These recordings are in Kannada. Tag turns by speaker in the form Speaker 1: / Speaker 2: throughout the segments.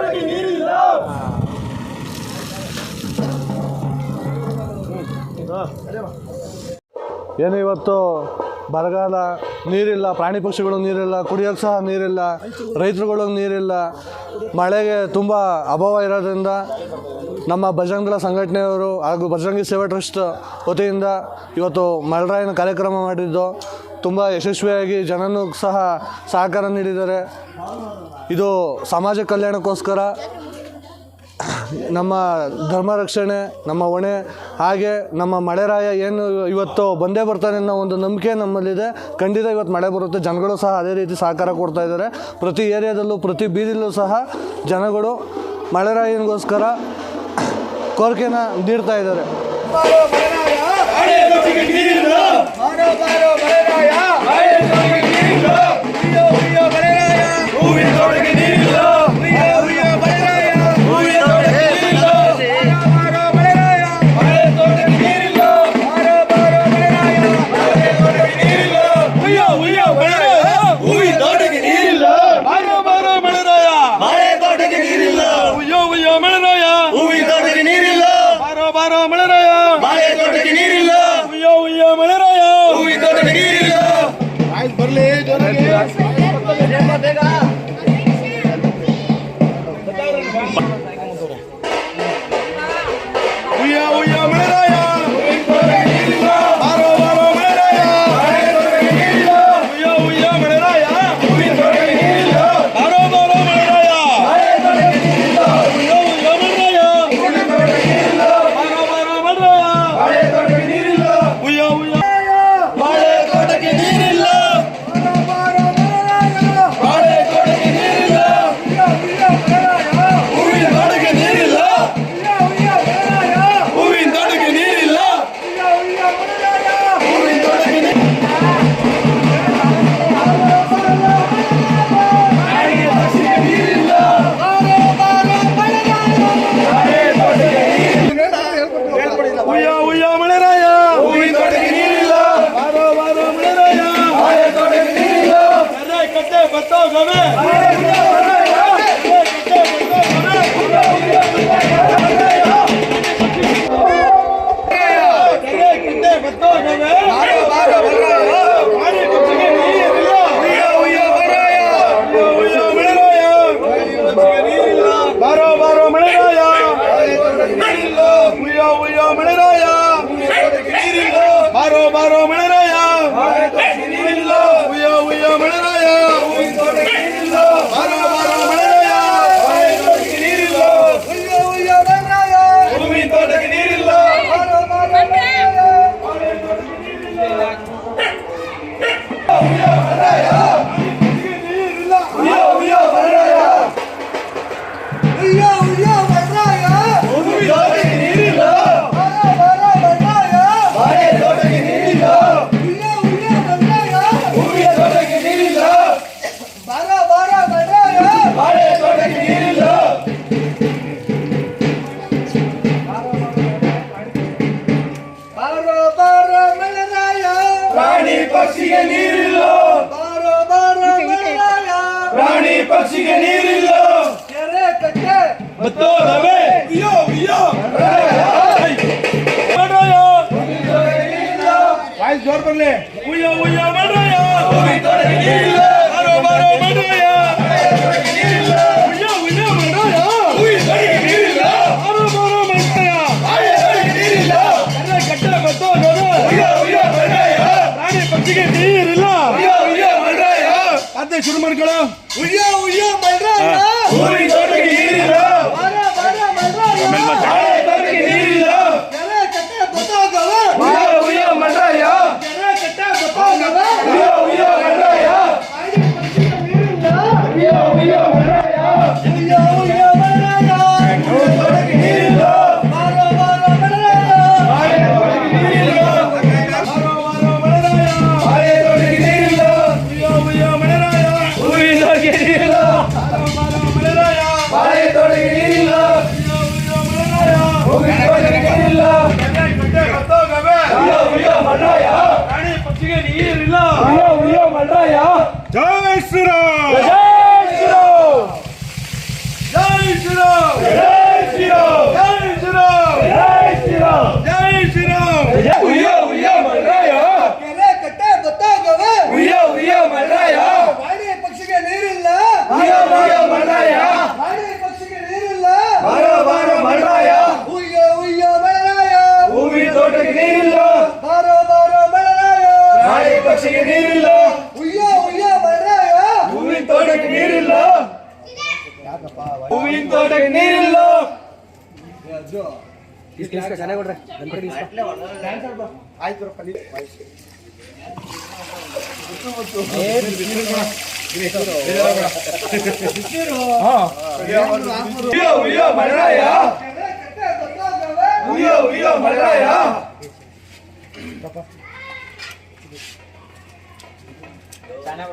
Speaker 1: ಅವರಿಗೆ ನೀರಿಲ್ಲ ಏನು ಇವತ್ತು ಬರಗಾಲ ನೀರಿಲ್ಲ, ಪ್ರಾಣಿ ಪಕ್ಷಿಗಳು ನೀರಿಲ್ಲ ಕುಡಿಯೋಕ್ಕೆ ಸಹ ನೀರಿಲ್ಲ ರೈತರುಗಳಿಗೆ ನೀರಿಲ್ಲ. ಮಳೆಗೆ ತುಂಬ ಅಭಾವ ಇರೋದ್ರಿಂದ ನಮ್ಮ ಬಜರಂಗಗಳ ಸಂಘಟನೆಯವರು ಹಾಗೂ ಬಜರಂಗಿ ಸೇವಾ ಟ್ರಸ್ಟ್ ವತಿಯಿಂದ ಇವತ್ತು ಮಳೆರಾಯನ ಕಾರ್ಯಕ್ರಮ ಮಾಡಿದ್ದು. ತುಂಬ ಯಶಸ್ವಿಯಾಗಿ ಜನನೂ ಸಹ ಸಹಕಾರ ನೀಡಿದ್ದಾರೆ. ಇದು ಸಮಾಜ ಕಲ್ಯಾಣಕ್ಕೋಸ್ಕರ ನಮ್ಮ ಧರ್ಮ ರಕ್ಷಣೆ ನಮ್ಮ ಹೊಣೆ, ಹಾಗೆ ನಮ್ಮ ಮಳೆರಾಯ ಏನು ಇವತ್ತು ಬಂದೇ ಬರ್ತಾನೆ ಅನ್ನೋ ಒಂದು ನಂಬಿಕೆ ನಮ್ಮಲ್ಲಿದೆ. ಖಂಡಿತ ಇವತ್ತು ಮಳೆ ಬರುತ್ತೆ. ಜನಗಳು ಸಹ ಅದೇ ರೀತಿ ಸಹಕಾರ ಕೊಡ್ತಾ ಇದ್ದಾರೆ. ಪ್ರತಿ ಏರಿಯಾದಲ್ಲೂ, ಪ್ರತಿ ಬೀದಿಲೂ ಸಹ ಜನಗಳು ಮಳೆರಾಯನಿಗೋಸ್ಕರ ಕೋರಿಕೆನ ನೀಡ್ತಾ ಇದ್ದಾರೆ.
Speaker 2: ಬಾರೋ ¡Ay, por ley! ¡Ay, ಉಯ್ಯೋ ಉಯ್ಯೋ ಮಳೆರಾಯ ಹೂವಿನ ತೋಟಕ್ಕೆ ನೀರಿಲ್ಲ ಬಾರೋ ಬಾರೋ ಮಳೆರಾಯ ಬಾಳೆ ತೋಟಕ್ಕೆ ನೀರಿಲ್ಲ ಕರೆ ಕಟ್ಟೆ ಬತ್ತೋಗವೆ சிறுமன்களோ உய்யா உய்யா பல்றாங்க பண்றாயா ஜெய் ஸ்ரீராம் ஜெய் ஸ்ரீராம் ஜெய் ஸ்ரீராம் ஜெய் ஸ்ரீராம் ஜெய் ஸ்ரீராம் ஜெய் ஸ்ரீராம் ஜெய் ஸ்ரீராம் உய்யா உய்யா பண்றாயா ಕೆರೆ ಕಟ್ಟೆ ಗೊತ್ತಾಗವೆ ಉಯ್ಯೋ ಉಯ್ಯೋ ಮಲ್ರಾಯ ಮಾಡಿ ಪಕ್ಷಿಗೆ ನೀರಿಲ್ಲ ಉಯ್ಯೋ ಉಯ್ಯೋ ಮಲ್ರಾಯ ಮಾಡಿ ಪಕ್ಷಿಗೆ ನೀರಿಲ್ಲ ಬಾರೋ ಬಾರೋ ಮಲ್ರಾಯ ಉಯ್ಯೋ ಉಯ್ಯೋ ಮಲ್ರಾಯ ಹೂವಿನ ತೋಟಕ್ಕೆ ನೀರಿಲ್ಲ ಬಾರೋ ಬಾರೋ ಮಲ್ರಾಯ ಮಾಡಿ ಪಕ್ಷಿಗೆ ನೀರಿಲ್ಲ ಇಸ್ಕ ಕನೆಗೌಡ್ರೆ ನನ್ನ ಕಡೆ ಇಸ್ಕ. ಆಯ್ತು ರಪ್ಪ ನೀ ಚೆನ್ನಾಗಿ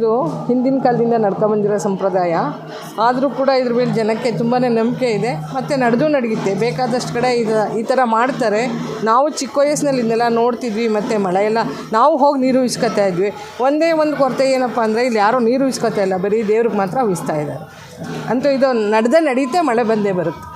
Speaker 3: ಇದು ಹಿಂದಿನ ಕಾಲದಿಂದ ನಡ್ಕೊಂಬಂದಿರೋ ಸಂಪ್ರದಾಯ. ಆದರೂ ಕೂಡ ಇದ್ರ ಮೇಲೆ ಜನಕ್ಕೆ ತುಂಬಾ ನಂಬಿಕೆ ಇದೆ. ಮತ್ತು ನಡೆದು ನಡೆಯುತ್ತೆ. ಬೇಕಾದಷ್ಟು ಕಡೆ ಇದು, ಈ ಥರ ಮಾಡ್ತಾರೆ. ನಾವು ಚಿಕ್ಕ ವಯಸ್ಸಿನಲ್ಲಿ ಇದನ್ನೆಲ್ಲ ನೋಡ್ತಿದ್ವಿ, ಮತ್ತು ಮಳೆ ಎಲ್ಲ, ನಾವು ಹೋಗಿ ನೀರು ಇಸ್ಕೊತಾ ಇದ್ವಿ. ಒಂದೇ ಒಂದು ಕೊರತೆ ಏನಪ್ಪ ಅಂದರೆ, ಇಲ್ಲಿ ಯಾರೂ ನೀರು ಇಸ್ಕೊತಾ ಇಲ್ಲ. ಬರೀ ದೇವ್ರಿಗೆ ಮಾತ್ರ ಉಯಿಸ್ತಾ ಇದ್ದಾರೆ. ಅಂತೂ ಇದು ನಡೆದೇ ನಡೆಯುತ್ತೆ ಮಳೆ ಬಂದೇ ಬರುತ್ತೆ.